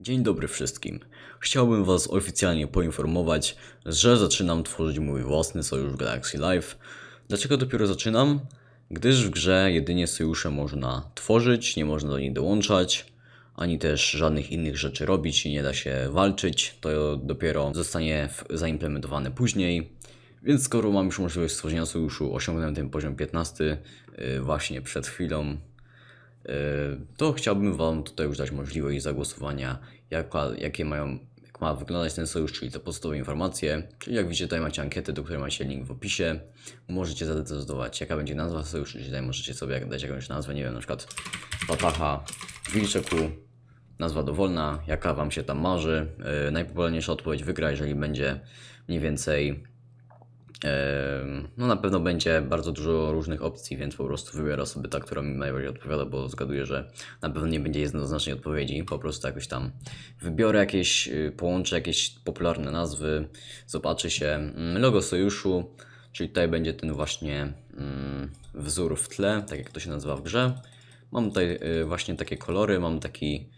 Dzień dobry wszystkim. Chciałbym Was oficjalnie poinformować, że zaczynam tworzyć mój własny sojusz Galaxy Live. Dlaczego dopiero zaczynam? Gdyż w grze jedynie sojusze można tworzyć, nie można do nich dołączać, ani też żadnych innych rzeczy robić i nie da się walczyć. To dopiero zostanie zaimplementowane później. Więc skoro mam już możliwość stworzenia sojuszu, osiągnąłem ten poziom 15 yy, właśnie przed chwilą, to chciałbym Wam tutaj już dać możliwość zagłosowania, jaka, jakie mają, jak ma wyglądać ten sojusz, czyli te podstawowe informacje. Czyli jak widzicie, tutaj macie ankietę, do której macie link w opisie. Możecie zadecydować, jaka będzie nazwa sojuszu, czyli tutaj możecie sobie dać jakąś nazwę, nie wiem, na przykład Patacha, Wilczeku, nazwa dowolna, jaka Wam się tam marzy. Yy, najpopularniejsza odpowiedź wygra, jeżeli będzie mniej więcej No na pewno będzie bardzo dużo różnych opcji, więc po prostu wybiorę sobie ta, która mi najbardziej odpowiada, bo zgaduję, że na pewno nie będzie jednoznacznej odpowiedzi. Po prostu jakoś tam wybiorę jakieś, y, połączę jakieś popularne nazwy, zobaczy się mm, logo sojuszu, czyli tutaj będzie ten właśnie mm, wzór w tle, tak jak to się nazywa w grze. Mam tutaj y, właśnie takie kolory, mam taki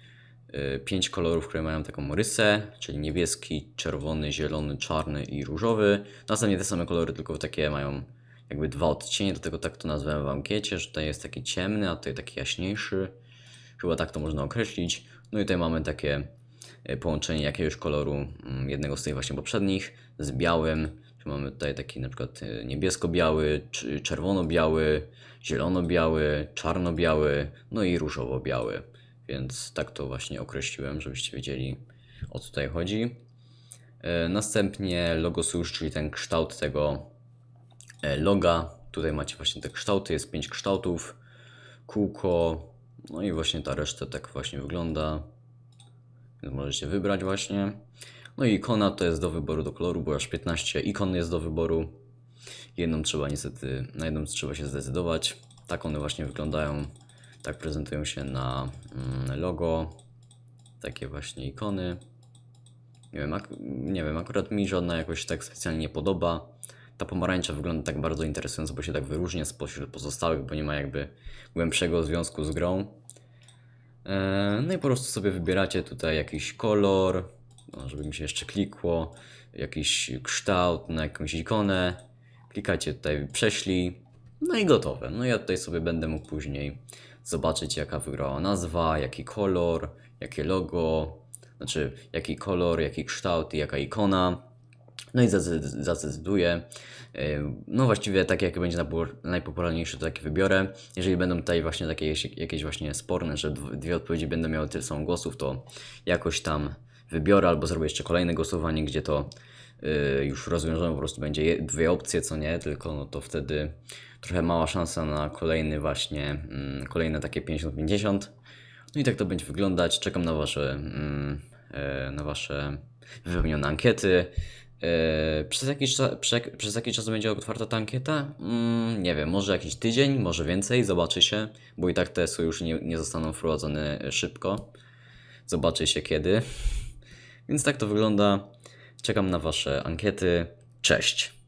pięć kolorów, które mają taką rysę, czyli niebieski, czerwony, zielony, czarny i różowy. Następnie te same kolory, tylko takie mają jakby dwa odcienie, dlatego tak to nazwałem w ankiecie, że tutaj jest taki ciemny, a tutaj taki jaśniejszy. Chyba tak to można określić. No i tutaj mamy takie y, połączenie jakiegoś koloru, mm, jednego z tych właśnie poprzednich, z białym. Mamy tutaj taki na przykład y, niebiesko-biały, czerwono-biały, zielono-biały, czarno-biały, no i różowo-biały. Więc tak to właśnie określiłem, żebyście wiedzieli o co tutaj chodzi. E, Następnie logo czyli ten kształt tego e, loga. Tutaj macie właśnie te kształty, jest pięć kształtów, kółko, no i właśnie ta reszta tak właśnie wygląda. Więc możecie wybrać właśnie. No i ikona to jest do wyboru do koloru, bo aż 15 ikon jest do wyboru. Jedną trzeba niestety, na jedną trzeba się zdecydować. Tak one właśnie wyglądają. Tak prezentują się na mm, logo. Takie właśnie ikony. Nie wiem, nie wiem, akurat mi żadna jakoś tak specjalnie nie podoba. Ta pomarańcza wygląda tak bardzo interesująco, bo się tak wyróżnia spośród pozostałych, bo nie ma jakby głębszego związku z grą. E, No i po prostu sobie wybieracie tutaj jakiś kolor, no, żeby mi się jeszcze klikło, jakiś kształt na jakąś ikonę. Klikacie tutaj prześlij, no i gotowe. No ja tutaj sobie będę mógł później zobaczyć jaka wygrała nazwa, jaki kolor, jakie logo, znaczy jaki kolor, jaki kształt i jaka ikona. No i zadecy- zadecyduję. Yy, No właściwie tak jak będzie napo- najpopularniejszy, to takie wybiorę. Jeżeli będą tutaj właśnie takie jakieś- właśnie sporne, że dw- dwie odpowiedzi będą miały tyle samo głosów, to jakoś tam wybiorę albo zrobię jeszcze kolejne głosowanie, gdzie to już rozwiążemy, po prostu będzie dwie opcje, co nie, tylko no to wtedy trochę mała szansa na kolejny właśnie, mm, kolejne takie 50-50. No i tak to będzie wyglądać. Czekam na wasze, mm, e, na wasze wypełnione ankiety. E, Przez jakiś, cza, prze, przez jakiś czas będzie otwarta ta ankieta? Mm, nie wiem, może jakiś tydzień, może więcej, zobaczy się, bo i tak te sojusze nie, nie zostaną wprowadzone szybko. Zobaczy się kiedy. Więc tak to wygląda. Czekam na wasze ankiety. Cześć.